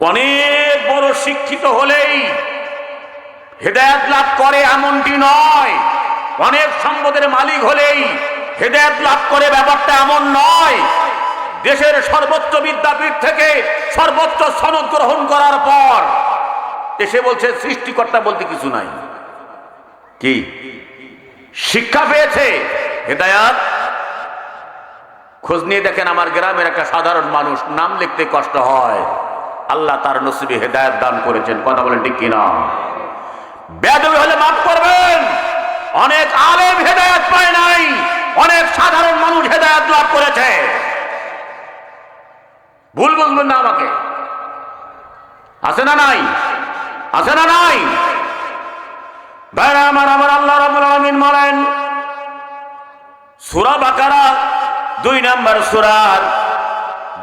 অনেক বড় শিক্ষিত হলেই হেদায়ত লাভ করে এমনটি নয়। অনেক সম্পদের মালিক হলেই হেদায়ত লাভ করে ব্যাপারটা এমন নয়। দেশের সর্বোচ্চ বিদ্যাপীঠ থেকে সর্বোচ্চ সনদ গ্রহণ করার পর এসে বলছে, সৃষ্টিকর্তা বলতে কিছু নাই। কি? শিক্ষা পেয়েছে, হেদায়াত? খোঁজ নিয়ে দেখেন আমার গ্রামের একটা সাধারণ মানুষ, নাম লিখতে কষ্ট হয়। আল্লাহ তার নসিবে হেদায়ত দান করেছেন। কথা বলেন ঠিক কিনা? বেদবি হলে মাফ করবেন। অনেক আলেম হেদায়ত পায় নাই। অনেক সাধারণ মানুষ হেদায়ত লাভ করেছে। ভুল বুঝবেন না আমাকে। আছে না নাই? আছে না নাই? আমার আমার আল্লাহ রাব্বুল আলামিন সূরা বাকারা দুই নাম্বার সূরার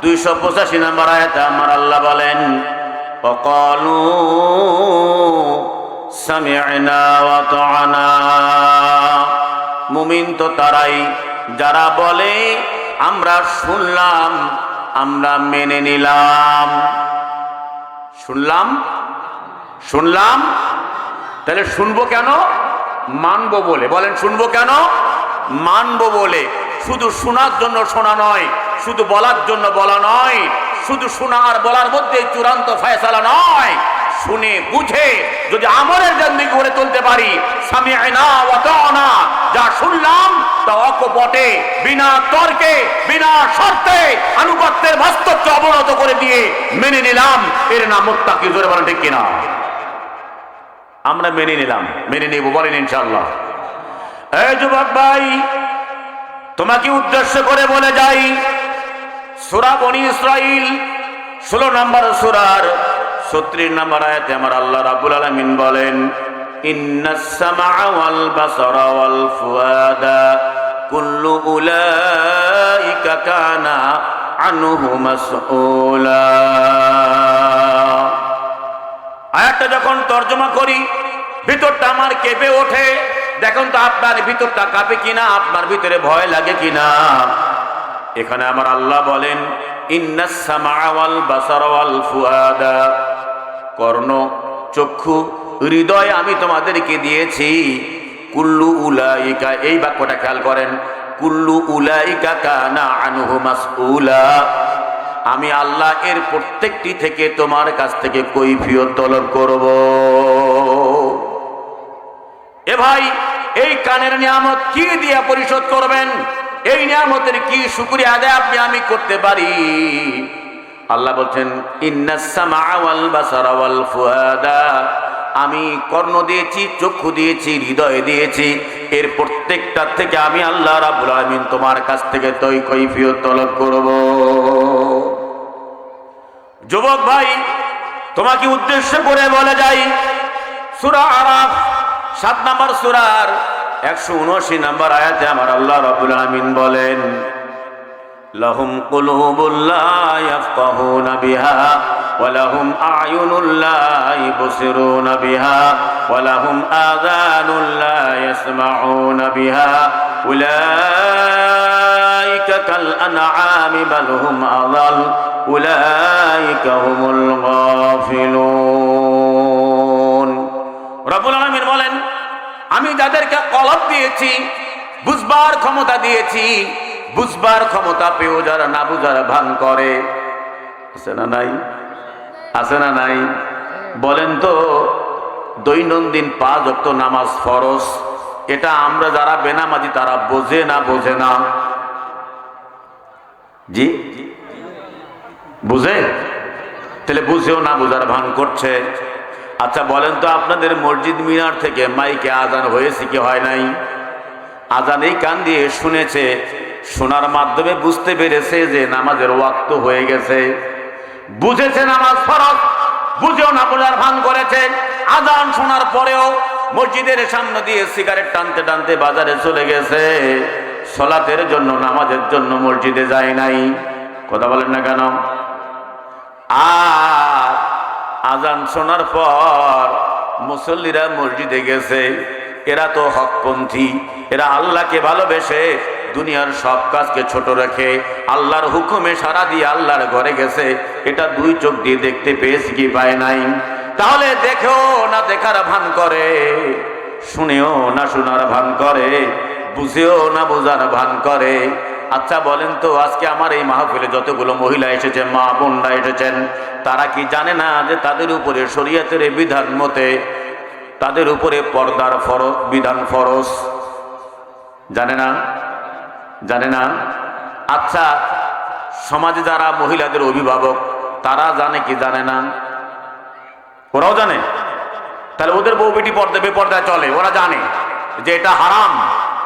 দুইশো পঁচাশি নাম্বার আয়াতে আমার আল্লাহ বলেন, অকলু মুমিন তো তারাই, যারা বলে, আমরা শুনলাম, আমরা মেনে নিলাম। শুনলাম? শুনলাম? তাহলে শুনব কেন? মানবো বলে। বলেন, শুনব কেন? মানবো বলে। শুধু শোনার জন্য শোনা নয় শুধু বলার জন্য বলা নয়, শুধু শোনা আর বলার মধ্যে চূড়ান্ত ফয়সালা নয়। শুনে, বুঝে, যদি আমলের জন্য গড়ে তুলতে পারি স্বামী আয়না যা শুনলাম, তা অকপটে, বিনা তর্কে, বিনা শর্তে আনুগত্যের বাস্তবকে অবনত করে দিয়ে মেনে নিলাম। এর নাম মোত্তাকি, জোরে বলেন ঠিক কিনা? আমরা মেনে নিলাম, মেনে নেব, বলেন ইনশাল্লাহ এই যুবক ভাই, তোমাকে উদ্দেশ্য করে বলে যাই সুরা বনি ইসরাইল, ষোলো নম্বর সুরার ছত্রিশ নম্বর আয়াতে আমার আল্লাহ রাবুল আলমিন বলেন আয়াতটা যখন তর্জমা করি, ভিতরটা আমার কেঁপে ওঠে। দেখুন তো আপনার ভিতরটা কাঁপে কিনা, আপনার ভিতরে ভয় লাগে কিনা। এখানে আমার আল্লাহ বলেন কর্ণ, চক্ষু, হৃদয় আমি তোমাদেরকে দিয়েছি। কুল্লু উলাইকা, এই বাক্যটা খেয়াল করেন, কুল্লু উলাইকা কানা আনহু মাসউলা। আমি আল্লাহ এর প্রত্যেকটি থেকে তোমার কাছ থেকে কৈফিয়ত তলব করব। এ ভাই, এই কানের নিয়ামত কি দিয়া পরিশোধ করবেন? এই নিয়ামতের কি শুকরিয়া আদায় আপনি আমি করতে পারি? আল্লাহ বলছেন আমি কর্ণ দিয়েছি, চক্ষু দিয়েছি, হৃদয় দিয়েছি। এর প্রত্যেকটা থেকে আমি আল্লাহ রাব্বুল আলামিন তোমার কাছ থেকে তৈ কৈফিয়ত তলব করব। যুবক ভাই, তোমাকে উদ্দেশ্য করে বলে যাই সুরা আরাফ, সাত নম্বর সুরার একশো উনআশি নম্বর আয়াতে আমার আল্লাহ রাব্বুল আলামিন বলেন لهم قلوب لا يفقهون بها ولهم أعين لا يبصرون بها ولهم آذان لا يسمعون بها أولئك كالأنعام بل هم أضل أولئك هم الغافلون رب العالمين বলেন আমি যাদেরকে কলব দিয়েছি, বুঝবার ক্ষমতা দিয়েছি, বুঝবার ক্ষমতা পেয়েও যারা না বুঝার ভান করে। আছে না নাই? আছে না নাই? বলেন তো, দৈনন্দিন পাঁচ অক্ত নামাজ ফরজ, এটা আমরা যারা বেনামাজি, তারা বোঝে না বোঝে না? জি? বুঝে? তাহলে বুঝেও না বোঝার ভান করছে। আচ্ছা বলেন তো আপনাদের মসজিদ মিনার থেকে মাইকে আজান হয়েছে কি হয় নাই? আজান এই কান দিয়ে শুনেছে, শোনার মাধ্যমে বুঝতে পেরেছে যে নামাজের ওয়াক্ত হয়ে গেছে। বুঝেছে নামাজ ফরজ, বুঝেও না বোঝার ভান করেছে। আজান শোনার পরেও মসজিদের সামনে দিয়ে সিগারেট টানতে টানতে বাজারে চলে গেছে। সলাতের জন্য, নামাজের জন্য মসজিদে যায় নাই। কথা বলেন না কেন? আর আজান শোনার পর মুসল্লিরা মসজিদে গেছে। এরা তো হকপন্থী, এরা আল্লাহকে ভালোবেসে দুনিয়ার সব কাজকে ছোট রেখে। আল্লাহর হুকুমে সারা দিয়ে আল্লাহর ঘরে গেছে। এটা দুই চোখ দিয়ে দেখতে পেয়েছি কি পায় নাই। তাহলে দেখেও না দেখার ভান করে, শুনেও না শোনার ভান করে, বুঝেও না বোঝার ভান করে। আচ্ছা বলেন তো, আজকে আমার এই মাহফিলে যতগুলো মহিলা এসেছে মা বোনরা এসেছেন, তারা কি জানে না যে তাদের উপরে শরীয়তের বিধান মতে, তাদের উপরে পর্দার ফর বিধান ফরস জানে না? জানে না? আচ্ছা সমাজে যারা মহিলাদের অভিভাবক, তারা জানে কি জানে না? ওরাও জানে। তাহলে ওদের বউ বেটি পর্দা বেপর্দায় চলে, ওরা জানে যে এটা হারাম,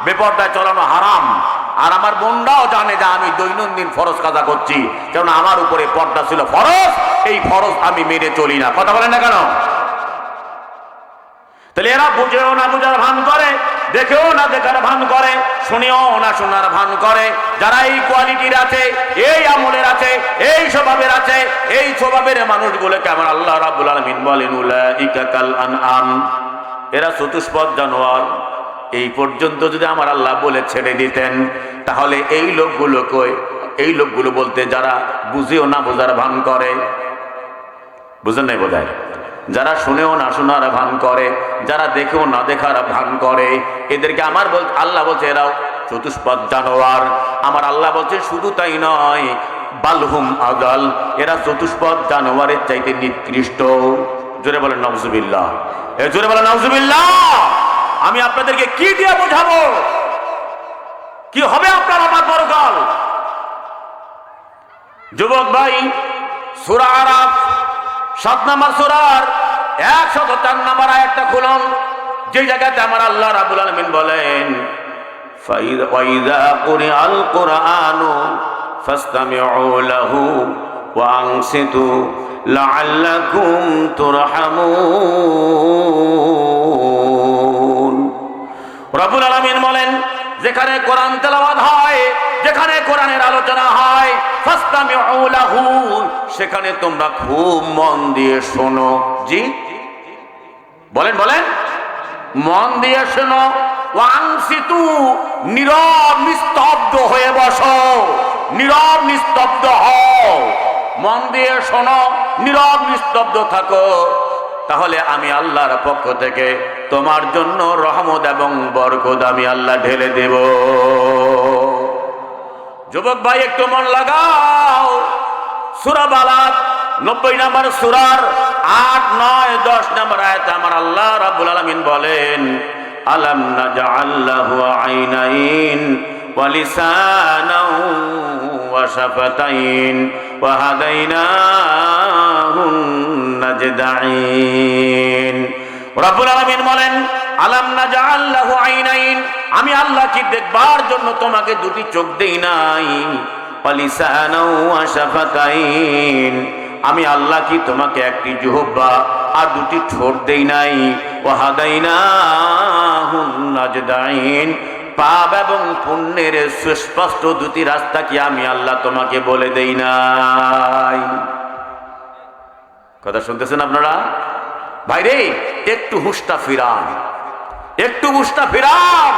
বেপর্দায় চলানো হারাম। আর আমার বোনরাও জানে যে আমি দৈনন্দিন ফরজ কাজা করছি। কারণ আমার উপরে পর্দা ছিল ফরজ, এই ফরজ আমি মেনে চলি না। কথা বলেন না কেন? তাহলে এরা বুঝেও না বুঝার ভান করে, দেখেও না দেখার ভান করে, শুনেও না শোনার ভান করে। যারা এই কোয়ালিটির আছে, এই আমলের আছে, এই স্বভাবের আছে, এই স্বভাবের মানুষগুলোকে আমার আল্লাহ রাব্বুল আলামিন বলেন আনআম। এরা চতুষ্পদ জানোয়ার। এই পর্যন্ত যদি আমার আল্লাহ বলে ছেড়ে দিতেন, তাহলে এই লোকগুলোকে এই লোকগুলো বলতে যারা বুঝেও না বোঝার ভান করে। বুঝেন নাই বোধ যারা শুনেও না শোনার ভান করে, যারা দেখেও না দেখার ভান করে, এদেরকে আমার বল, আল্লাহ বলছে, এরাও চতুষ্পদ জানোয়ার। আমার আল্লাহ বলছে, শুধু তাই নয়, বালহুম আদাল এরা চতুষ্পদ জানোয়ারের চাইতে নিকৃষ্ট। জোরে বলেন নবজুবিল্লাহ জোরে বলেন নবজুবিল্লাহ আমি আপনাদেরকে কি দিয়ে বোঝাবো? কি হবে আপনার আমার পরকাল? যুবক ভাই, সুরা আরাফ, সাত নাম্বার সুরার একশত চার নাম্বার আয়াতটা খুলুন। যে জায়গাতে আমার আল্লাহ রাবুল আলমিন বলেন, ফাইদা ওয়াইদা রব্বুল আলমিন বলেন, যেখানে কোরআন তেলাওয়াত হয়, যেখানে কোরআনের আলোচনা হয় সেখানে তোমরা খুব মন দিয়ে শোনো। জি? বলেন বলেন। মন দিয়ে শোনো। নীরব নিস্তব্ধ হয়ে বসো। নীরব নিস্তব্ধ হও। মন দিয়ে শোনো, নীরব নিস্তব্ধ থাকো। তাহলে আমি আল্লাহর পক্ষ থেকে তোমার জন্য রহমত এবং বরকত আমি আল্লাহ ঢেলে দেব। যুবক ভাই, একটু মন লাগাও। সুরা বালাত, নব্বই নাম্বার সুরার আট, নয়, দশ নাম্বার আয়াত আমার আল্লাহ রাব্বুল আলামিন বলেন, আলম নাজআল্লাহু আইনাইন ওয়া লিসানাও ওয়া শাফাতাইন ওয়া হাদাইনাহুন নাজদাইন। রব্বুল আলামিন বলেন, আলাম নাজআল্লাহু আইনাইন? আমি আল্লাহ কি দেখবার জন্য তোমাকে দুটি চোখ দেই নাই। আমি আল্লাহ কি তোমাকে একটি জুহব্বা আর দুটি ঠোঁট দেই নাই। ওয়াহাদাইনা নাজদাইন? পাপ এবং পুণ্যের সুস্পষ্ট দুটি রাস্তা কি আমি আল্লাহ তোমাকে বলে দেই নাই? কথা শুনতেছেন আপনারা? ভাইরে একটু হুষ্টা ফিরান। একটু হুষ্টা ফিরান।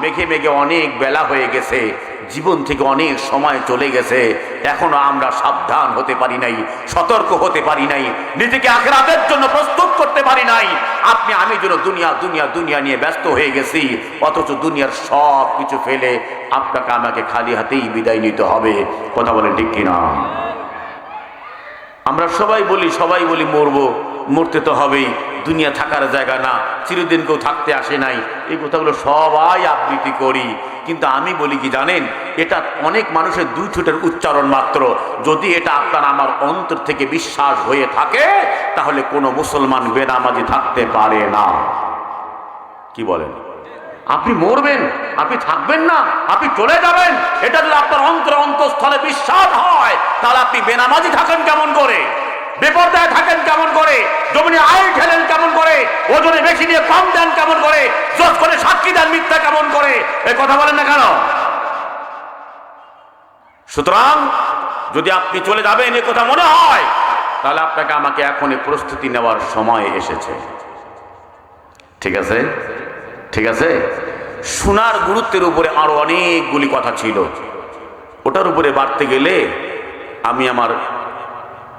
মেঘে মেঘে অনেক বেলা হয়ে গেছে। জীবন থেকে অনেক সময় চলে গেছে। এখনও আমরা সাবধান হতে পারি নাই, সতর্ক হতে পারি নাই, নিজেকে আখরাতের জন্য প্রস্তুত করতে পারি নাই। আপনি, আমি যেন দুনিয়া দুনিয়া দুনিয়া নিয়ে ব্যস্ত হয়ে গেছি, অথচ দুনিয়ার সব কিছু ফেলে আপনাকে আমাকে খালি হাতেই বিদায় নিতে হবে। কথা বলেন ঠিক কিনা? আমরা সবাই বলি সবাই বলি মরবো। মরতে তো হবেই। দুনিয়া থাকার জায়গা না, চিরদিন কেউ থাকতে আসে নাই। এই কথাগুলো সবাই আবৃত্তি করি। কিন্তু আমি বলি কি জানেন, এটা অনেক মানুষের দুই ঠোঁটের উচ্চারণ মাত্র। যদি এটা আপনার আমার অন্তর থেকে বিশ্বাস হয়ে থাকে, তাহলে কোনো মুসলমান বেনামাজি থাকতে পারে না। কি বলেন? আপনি মরবেন, আপনি থাকবেন না, আপনি চলে যাবেন। এটা যদি আপনার অন্তর, অন্তঃস্থলে বিশ্বাস হয়, তাহলে আপনি বেনামাজি থাকেন কেমন করে? বেপর্দায় থাকেন কেমন করে? জমিনে আয় ঠেলেন কেমন করে? ওজনে বেশি দিয়ে কম দেন কেমন করে? জোর করে সাক্ষী দেন মিথ্যা কেমন করে? এই কথা বলেন না কেন? সুতরাং যদি আপনি চলে যাবেন, এ কথা মনে হয়, তাহলে আপনাকে আমাকে এখনই প্রস্তুতি নেওয়ার সময় এসেছে। ঠিক আছে? ঠিক আছে? শোনার গুরুত্বের উপরে আরও অনেকগুলি কথা ছিল। ওটার উপরে বাড়তে গেলে আমি আমার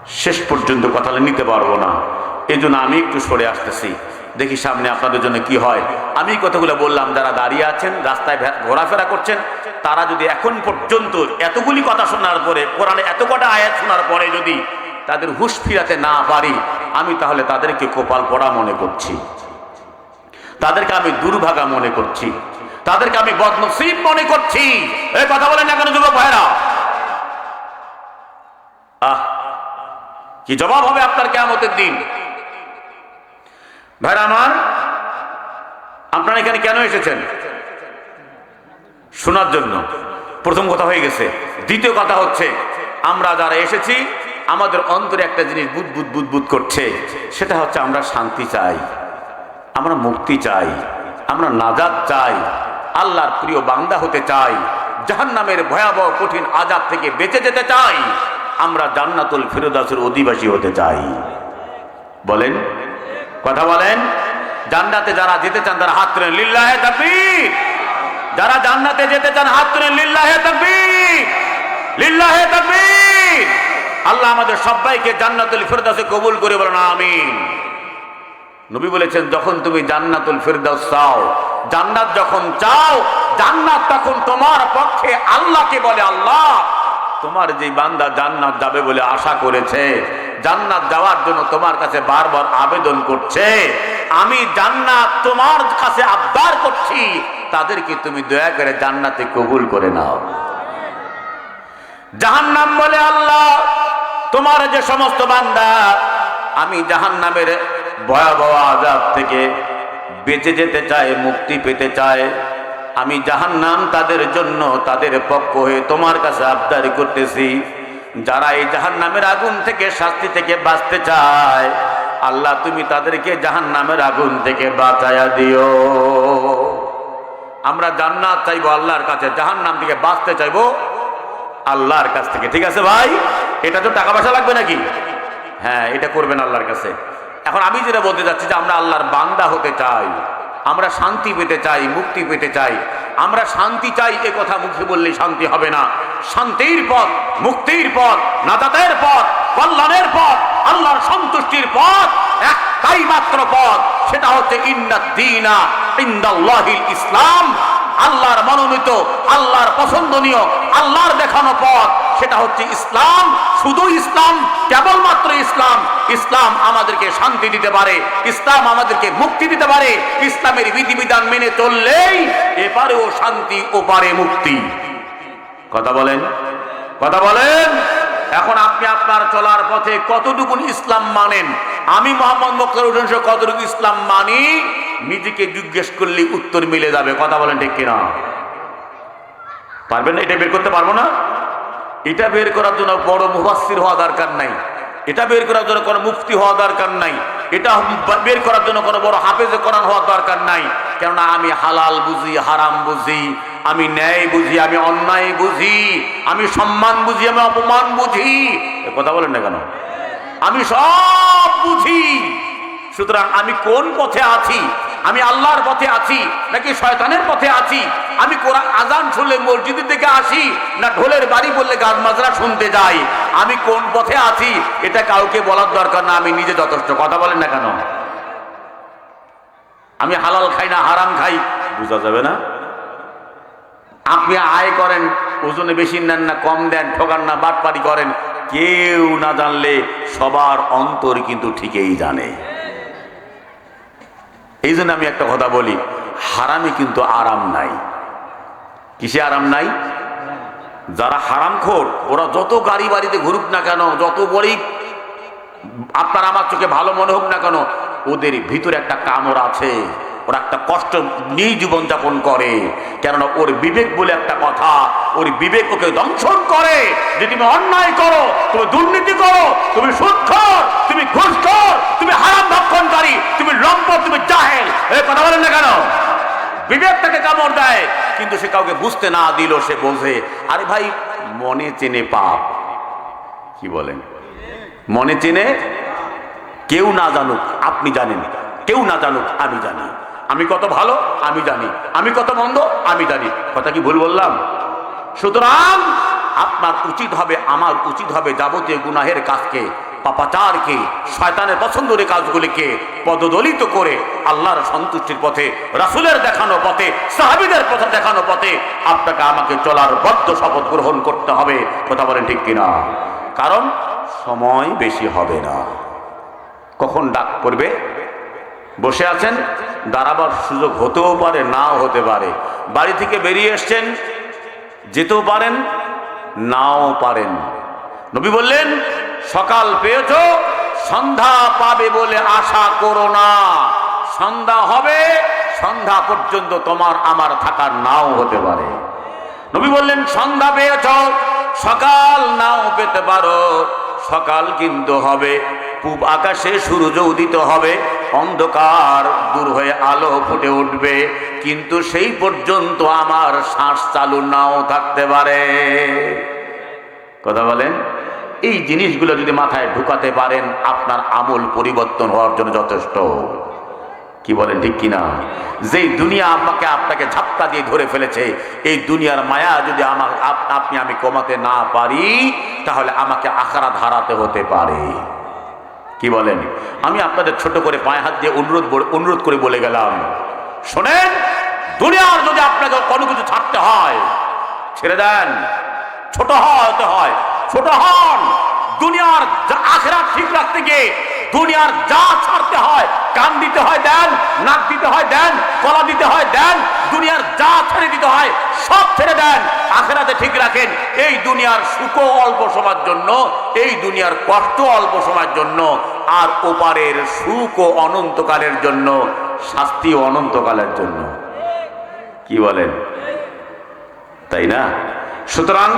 শেষ পর্যন্ত কথা নিতে পারব না। এই জন্য আমি একটু সরে আসতেছি। দেখি সামনে আপনাদের জন্য কি হয়। আমি কথাগুলো বললাম, যারা দাঁড়িয়ে আছেন, রাস্তায় ঘোরাফেরা করছেন, তারা যদি এখন পর্যন্ত এতগুলি কথা শোনার পরে, কোরআনে এত কটা আয়াত শোনার পরে যদি তাদের হুশ ফিরাতে না পারি, আমি তাহলে তাদেরকে কপাল পড়া মনে করছি। তাদেরকে আমি দুর্ভাগা মনে করছি। তাদেরকে আমি বদনসিব মনে করছি। এই কথা বলেন না কেন, যুবক ভাইরা আহ কি জবাব হবে আপনার কেমতের দিন? ভাইরা আমার, আপনারা এখানে কেন এসেছেন? শোনার জন্য। প্রথম কথা হয়ে গেছে। দ্বিতীয় কথা হচ্ছে, আমরা যারা এসেছি, আমাদের অন্তরে একটা জিনিস বুদবুদ বুদবুদ করছে। সেটা হচ্ছে আমরা শান্তি চাই, আমরা মুক্তি চাই, আমরা নাজাদ চাই, আল্লাহর প্রিয় বান্দা হতে চাই, জাহান্নামের ভয়াবহ কঠিন আজাদ থেকে বেঁচে যেতে চাই। আমরা জান্নাতুল ফিরোদাসের অধিবাসী হতে চাই। বলেন। কথা বলেন। জান্নাতে যারা যেতে চান তারা হাত তুলেন, লিল্লাহে তাকবীর। যারা জান্নাতে যেতে চান, হাত তুলেন, লিল্লাহে তাকবীর। লিল্লাহে তাকবীর। আল্লাহ আমাদের সবাইকে জান্নাতুল ফিরদাসে কবুল করে বলেন, আমিন। নবী বলেছেন, যখন তুমি জান্নাতুল ফিরদাউস চাও, জান্নাত যখন চাও, জান্নাত তখন তোমার পক্ষে আল্লাহকে বলে আল্লাহ। তোমার যে বান্দা জান্নাত যাবে বলে আশা করেছে, জান্নাত যাওয়ার জন্য তোমার কাছে বারবার আবেদন করছে, আমি জান্নাত তোমার কাছে আবদার করছি, তাদেরকে তুমি দয়া করে জান্নাতে কবুল করে নাও। জাহান্নাম বলে, আল্লাহ, তোমার যে সমস্ত বান্দা, আমি জাহান্নামের ভয়াবহ আজাব থেকে বেঁচে যেতে চায় মুক্তি পেতে চায় আমি জাহান নাম তাদের জন্য তাদের পক্ষ হয়ে তোমার কাছে আবদারি করতেছি। যারা এই জাহান নামের আগুন থেকে শাস্তি থেকে বাঁচতে চায়, আল্লাহ তুমি তাদেরকে জাহান নামের আগুন থেকে বাঁচায়া দিও। আমরা জান্নাত চাইব আল্লাহর কাছে জাহান নাম থেকে বাঁচতে চাইব আল্লাহর কাছ থেকে। ঠিক আছে ভাই? এটা তো টাকা পয়সা লাগবে নাকি? হ্যাঁ এটা করবেন আল্লাহর কাছে। এখন আমি যেটা বলতে চাচ্ছি যে আমরা আল্লাহর বান্দা হতে চাই। আমরা শান্তি পেতে চাই, মুক্তি পেতে চাই। আমরা শান্তি চাই, এ কথা মুখে বললে শান্তি হবে না। শান্তির পথ, মুক্তির পথ, নাজাতের পথ, কল্যাণের পথ, আল্লাহর সন্তুষ্টির পথ, একটাই মাত্র পথ, সেটা হচ্ছে ইন্নাদ্দিনা, ইন্দাল্লাহিল ইসলাম। আল্লাহর মনোনীত, আল্লাহর পছন্দনীয়, আল্লাহর দেখানো পথ, সেটা হচ্ছে ইসলাম। শুধু ইসলাম, কেবলমাত্র ইসলাম। ইসলাম আমাদেরকে শান্তি দিতে পারে, ইসলাম আমাদেরকে মুক্তি দিতে পারে। ইসলামের বিধিবিধান মেনে চললেই এপারেও শান্তি, ওপারে মুক্তি। কথা বলেন? কথা বলেন? এখন আপনি আপনার চলার পথে কতটুকু ইসলাম মানেন? আমি মোহাম্মদ মক্তার হোসেন কতটুকু ইসলাম মানি? নিজেকে জিজ্ঞেস করলে উত্তর মিলে যাবে। কথা বলেন ঠিক কিনা? পারবেন না? এটা বের করতে পারব না? এটা বের করার জন্য বড় মুবাসির হওয়া দরকার নাই। এটা বের করার জন্য কোনো মুফতি হওয়া দরকার নাই। এটা বের করার জন্য কোনো বড় হাফেজে কোরআন হওয়ার দরকার নাই। কেননা আমি হালাল বুঝি, হারাম বুঝি আমি ন্যায় বুঝি, আমি অন্যায় বুঝি, আমি সম্মান বুঝি, আমি অপমান বুঝি। কথা বলেন না কেন? আমি সব বুঝি। সুতরাং আমি কোন পথে আছি? আমি আল্লাহর পথে আছি নাকি শয়তানের পথে আছি? আমি কোরআন আজান শুনলে মসজিদের দিকে আসি না ঢোলের বাড়ি বললে গান মাজরা শুনতে যাই? আমি কোন পথে আছি? এটা কাউকে বলার দরকার না, আমি নিজে যথেষ্ট। কথা বলেন না কেন? আমি হালাল খাই না হারাম খাই? বোঝা যাবে না? আপনি আয় করেন, ওজনে বেশি নেন না, কম দেন, ঠকান না, বাটপারি করেন, কেউ না জানলে সবার অন্তর কিন্তু ঠিকই জানে। এই জন্য আমি একটা কথা বলি, হারামে কিন্তু আরাম নাই। কিসে আরাম নাই? যারা হারাম খোর, ওরা যত গাড়ি বাড়িতে ঘুরুক না কেন, যত বড়ই আপনার আমার চোখে ভালো মনে হোক না কেন, ওদের ভিতরে একটা কামড় আছে। ওরা একটা কষ্ট নিয়ে জীবনযাপন করে। কেননা ওর বিবেক বলে একটা কথা, ওর বিবেক ওকে দংশন করে যে তুমি অন্যায় করো, তুমি দুর্নীতি করো, তুমি সুৎখর, তুমি ঘুষখর, তুমি হারাম ভক্ষণকারী, তুমি লম্প তুমি জাহেল। এই কথা বলেন না কেন? বিবেক তাকে কামড় দেয়, কিন্তু সে কাউকে বুঝতে না দিল সে বোঝে, আরে ভাই, মনে চেনে পাপ। কি বলেন? মনে চেনে? কেউ না জানুক, আপনি জানেন। কেউ না জানুক, আমি জানি। আমি কত ভালো, আমি জানি। আমি কত মন্দ, আমি জানি। কথা কি ভুল বললাম? সুতরাং আপনার উচিত হবে, আমার উচিত হবে যাবতীয় গুনাহের কাজকে, পাপাচারকে, শয়তানের পছন্দের কাজগুলিকে পদদলিত করে আল্লাহর সন্তুষ্টির পথে, রাসুলের দেখানো পথে, সাহাবিদের পথে দেখানো পথে আপনাকে আমাকে চলার বদ্ধ শপথ গ্রহণ করতে হবে। কথা বলেন ঠিক কিনা? কারণ সময় বেশি হবে না। কখন ডাক করবে বসে আছেন, দাঁড়াবার সুযোগ হতেও পারে, নাও হতে পারে। বাড়ি থেকে বেরিয়ে এসছেন, যেতেও পারেন, নাও পারেন। নবী বললেন, সকাল পেয়েছ, সন্ধ্যা পাবে বলে আশা করো না। সন্ধ্যা হবে, সন্ধ্যা পর্যন্ত তোমার আমার থাকার নাও হতে পারে। নবী বললেন, সন্ধ্যা পেয়েছ, সকাল নাও পেতে পারো। সকাল কিন্তু হবে, পূব আকাশে সূর্য উদিত হবে। অন্ধকার দূর হয়ে আলো ফুটে উঠবে, কিন্তু সেই পর্যন্ত আমার শ্বাস চালু নাও থাকতে পারে। কথা বলেন? এই জিনিসগুলো যদি মাথায় ঢুকাতে পারেন, আপনার আমল পরিবর্তন হওয়ার জন্য যথেষ্ট। কি বলেন, ঠিক কিনা? যেই দুনিয়া আমাকে আপনাকে ঝাপটা দিয়ে ধরে ফেলেছে, এই দুনিয়ার মায়া যদি আমার আপ- আপনি আমি কমাতে না পারি, তাহলে আমাকে আখারা ধারাতে হতে পারে। কি বলেন? আমি আপনাদের ছোট করে পায়ে হাত দিয়ে অনুরোধ অনুরোধ করে বলে গেলাম। শোনেন, দুনিয়ার যদি আপনাকে কোনো কিছু ছাড়তে হয়, ছেড়ে দেন। ছোট হতে হয়, ছোট হন। দুনিয়ার আখেরা ঠিক রাখতে গিয়ে দুনিয়ার যা ছাড়তে হয়, কান দিতে হয় দেন, নাক দিতে হয় দেন কলা দিতে হয় দেন, দুনিয়ার যা ছেড়ে দিতে হয় সব ছেড়ে দেন। আখেরাতে ঠিক রাখেন, এই দুনিয়ার সুখ অল্প সময়ের জন্য, এই দুনিয়ার কষ্ট অল্প সময়ের জন্য, আর ওপারের সুখ ও অনন্তকালের জন্য, শাস্তি অনন্তকালের জন্য। কি বলেন? তাই না? সুতরাং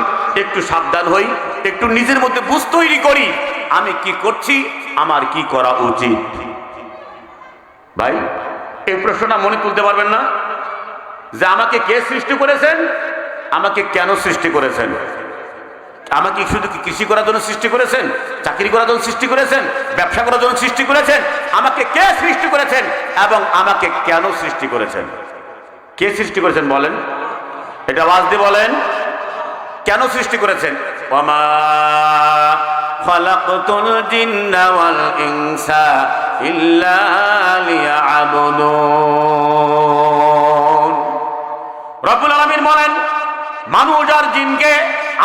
একটু সাবধান হই, একটু নিজের মধ্যে বুঝ তৈরি করি, আমি কি করছি? আমার কি করা উচিত? ভাই, এই প্রশ্নটা মনে তুলতে পারবেন না? যে আমাকে কে সৃষ্টি করেছেন? আমাকে কেন সৃষ্টি করেছেন? আমাকে শুধু কৃষি করার জন্য সৃষ্টি করেছেন? চাকরি করার জন্য সৃষ্টি করেছেন? ব্যবসা করার জন্য সৃষ্টি করেছেন? আমাকে কে সৃষ্টি করেছেন? এবং আমাকে কেন সৃষ্টি করেছেন? কে সৃষ্টি করেছেন বলেন? এটা আওয়াজ দিয়ে বলেন। কেন সৃষ্টি করেছেন? খালাকতুল জিন্না ওয়াল ইনসা ইল্লা লিয়াবুদুন। রব্বুল আলামিন বলেন, মানুষ আর জিনকে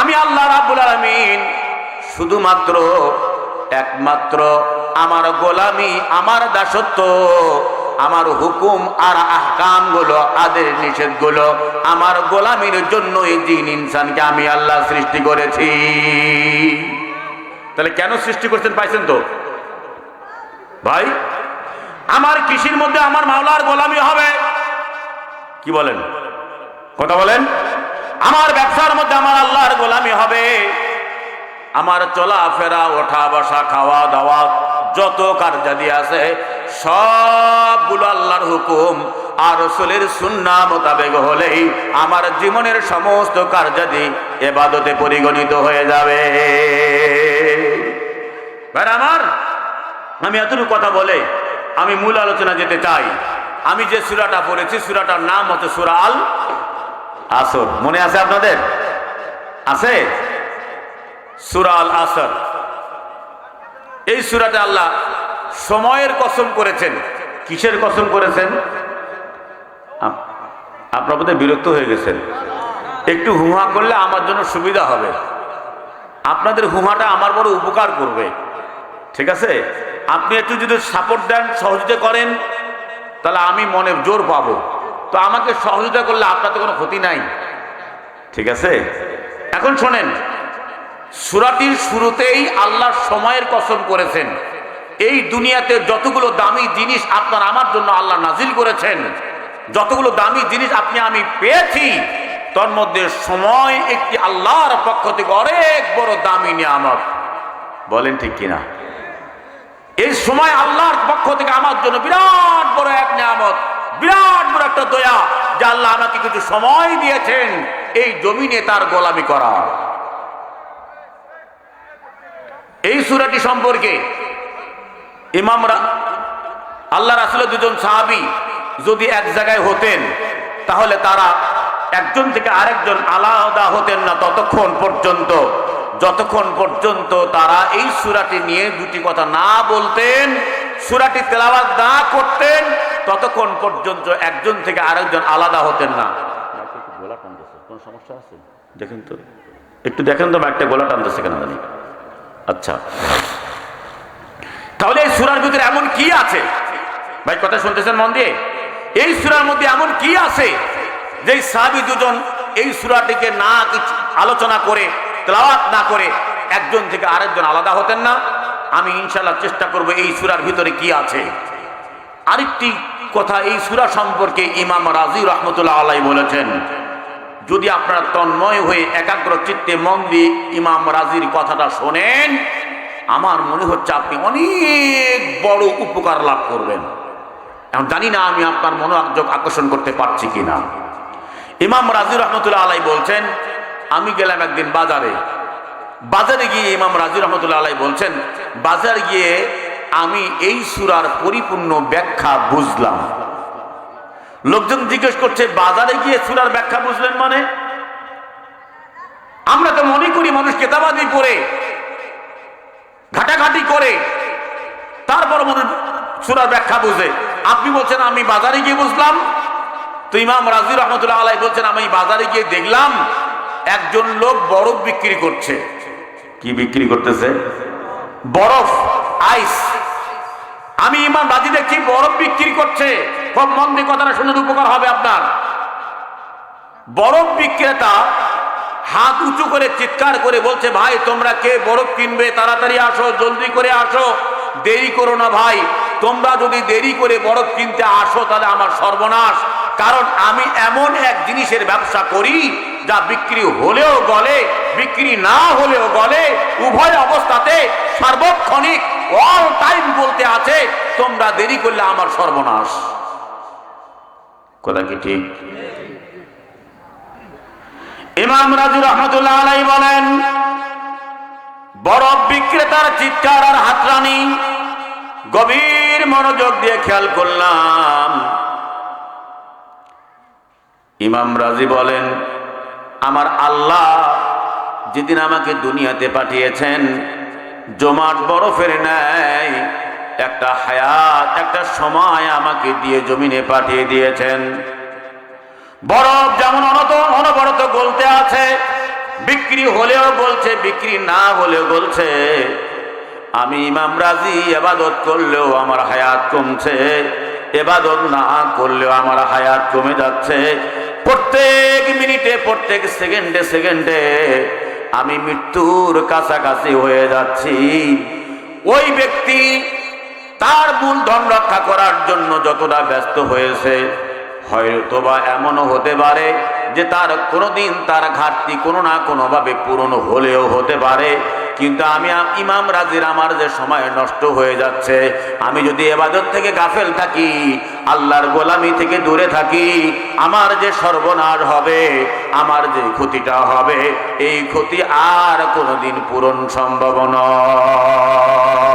আমি আল্লাহ রাব্বুল আলামিন শুধুমাত্র একমাত্র আমার গোলামি, আমার দাসত্ব, আমার হুকুম আর আহকামগুলো আদের নিষেধগুলো আমার গোলামির জন্য এই জিন ইনসানকে আমি আল্লাহ সৃষ্টি করেছি। তাহলে কেন সৃষ্টি করছেন পাইছেন তো? ভাই, আমার কৃষির মধ্যে আমার মাওলার গোলামি হবে। কি বলেন? কথা বলেন। আমার ব্যবসার মধ্যে আমার আল্লাহর গোলামি হবে। আমার চলাফেরা ওঠা বসা খাওয়া দাওয়া যত কার্যাদি আছে, সবগুলো আল্লাহর হুকুম আর রসুলের সুন্না মোতাবেক হলেই আমার জীবনের সমস্ত কার্যাদি এবাদতে পরিগণিত হয়ে যাবে। আমার, আমি এতটুকু কথা বলে আমি মূল আলোচনা যেতে চাই। আমি যে সুরাটা পড়েছি, সুরাটার নাম হচ্ছে সুরা আল আসর। মনে আছে আপনাদের? আছে? সুরা আল আসর। এই সুরাটা আল্লাহ সময়ের কসম করেছেন। কিসের কসম করেছেন? আপনার বোধহয় বিরক্ত হয়ে গেছেন। একটু হুহা করলে আমার জন্য সুবিধা হবে। আপনাদের হুহাটা আমার বড় উপকার করবে। ঠিক আছে? আপনি একটু যদি সাপোর্ট দেন, সহযোগিতা করেন, তাহলে আমি মনে জোর পাবো। তো আমাকে সহযোগিতা করলে আপনার তো কোনো ক্ষতি নাই। ঠিক আছে? এখন শোনেন সুরাটির শুরুতেই আল্লাহ সময়ের কসম করেছেন। এই দুনিয়াতে যতগুলো দামি জিনিস আপনার আমার জন্য আল্লাহ নাজিল করেছেন, যতগুলো দামি জিনিস আপনি আমি পেয়েছি, তার মধ্যে সময় একটি আল্লাহর পক্ষ থেকে অনেক বড় দামি নিয়ামত। বলেন ঠিক কিনা? এই সময় আল্লাহর পক্ষ থেকে আমার জন্য বিরাট বড় এক নিয়ামত, বিরাট বড় একটা দয়া, যে আল্লাহ আমাকে কিছু সময় দিয়েছেন, এই জমিনে তার গোলামি করার এই সুরাটি সম্পর্কে ইমামরা, আল্লাহ রাসুলের দুজন সাহাবি যদি এক জায়গায় হতেন, তাহলে তারা একজন থেকে আরেকজন আলাদা হতেন না ততক্ষণ পর্যন্ত। যতক্ষণ পর্যন্ত তারা এই সুরাটি নিয়ে দুটি কথা না বলতেন, সুরাটি তেলাওয়াত না করতেন, ততক্ষণ পর্যন্ত একজন থেকে আরেকজন আলাদা হতেন না। গোলা কোনো সমস্যা আছে? দেখেন তো, একটু দেখেন তো একটা গোলা টানতেছে কেন জানি। আচ্ছা। তাহলে এই সুরার ভিতরে এমন কি আছে? ভাই, কথা শুনতেছেন মন দিয়ে? এই সুরার মধ্যে এমন কি আছে যে সাহাবি দুজন এই সুরাটিকে না আলোচনা করে, তেলাওয়াত না করে একজন থেকে আরেকজন আলাদা হতেন না? আমি ইনশাল্লাহ চেষ্টা করব এই সুরার ভিতরে কি আছে। আরেকটি কথা এই সুরা সম্পর্কে ইমাম রাজি রহমতুল্লাহ আলাই বলেছেন। যদি আপনারা তন্ময় হয়ে একাগ্র চিত্তে মন দিয়ে ইমাম রাজির কথাটা শোনেন, আমার মনে হচ্ছে আপনি অনেক বড় উপকার লাভ করবেন। এখন জানি না আমি আপনার মনোযোগ আকর্ষণ করতে পারছি কিনা। ইমাম রাজি রহমতুল্লাহ আলাই বলছেন, আমি গেলাম একদিন বাজারে। বাজারে গিয়ে ইমাম রাজি রহমতুল্লাহ আলাই বলছেন, বাজার গিয়ে আমি এই সুরার পরিপূর্ণ ব্যাখ্যা বুঝলাম। লোকজন জিজ্ঞেস করছে, বাজারে গিয়ে সুরার ব্যাখ্যা বুঝলেন মানে? আমরা তো মনে করি মানুষ কেতাবাদি পড়ে, ঘাটাঘাটি করে, তারপর সুরার ব্যাখ্যা বুঝে। আপনি বলছেন, আমি বাজারে গিয়ে বুঝলাম। তো ইমাম রাজি রহমতুল্লাহ আলাই বলছেন, আমি বাজারে গিয়ে দেখলাম, একজন লোক বরফ বিক্রি করছে। কি বিক্রি করতেছে? বরফ, আইস। আমি ইমাম রাজি দেখছি, বরফ বিক্রি করছে। খুব মন দিয়ে কথাটা শুনে উপকার হবে আপনার। বরফ বিক্রেতা হাত উঁচু করে চিৎকার করে বলছে, ভাই, তোমরা কে বরফ কিনবে? তাড়াতাড়ি আসো, জলদি করে আসো। দেরি করো না ভাই, তোমরা যদি দেরি করে বরফ কিনতে আসো, তাহলে আমার সর্বনাশ। কারণ আমি এমন এক জিনিসের ব্যবসা করি, যা বিক্রি হলেও গলে, বিক্রি না হলেও গলে, উভয় অবস্থাতে সার্বক্ষণিক অল টাইম বলতে আছে, তোমরা দেরি করলে আমার সর্বনাশ। কথা কি ঠিক? ইমাম রাজু রহমতুল্লাহ আলাই বলেন, বরফ বিক্রেতার চিৎকার আর হাতরানি, গভীর মনোযোগ দিয়ে খেয়াল করলাম। ইমাম রাজি বলেন, আমার আল্লাহ যেদিন আমাকে দুনিয়াতে পাঠিয়েছেন, জমাট বরফের ন্যায় একটা হায়াত, একটা সময় আমাকে দিয়ে জমিনে পাঠিয়ে দিয়েছেন। বরফ যেমন অনত, অনবরত গলতে আছে, বিক্রি হলেও বলছে বিক্রি না হলেও বলছে আমি ইমাম রাজি, এবাদত করলেও আমার হায়াত কমছে, এবাদত না করলেও আমার হায়াত কমে যাচ্ছে। প্রত্যেক মিনিটে, প্রত্যেক সেকেন্ডে সেকেন্ডে আমি মৃত্যুর কাছাকাছি হয়ে যাচ্ছি। ওই ব্যক্তি তার মূলধন রক্ষা করার জন্য যতটা ব্যস্ত হয়েছে, হয়তোবা এমনও হতে পারে যে তার কোনোদিন তার ঘাটতি কোনো না কোনোভাবে পূরণ হলেও হতে পারে। কিন্তু আমি ইমাম রাজির আমার যে সময় নষ্ট হয়ে যাচ্ছে, আমি যদি এবাদত থেকে গাফেল থাকি, আল্লাহর গোলামি থেকে দূরে থাকি, আমার যে সর্বনাশ হবে, আমার যে ক্ষতিটা হবে, এই ক্ষতি আর কোনোদিন পূরণ সম্ভব নয়।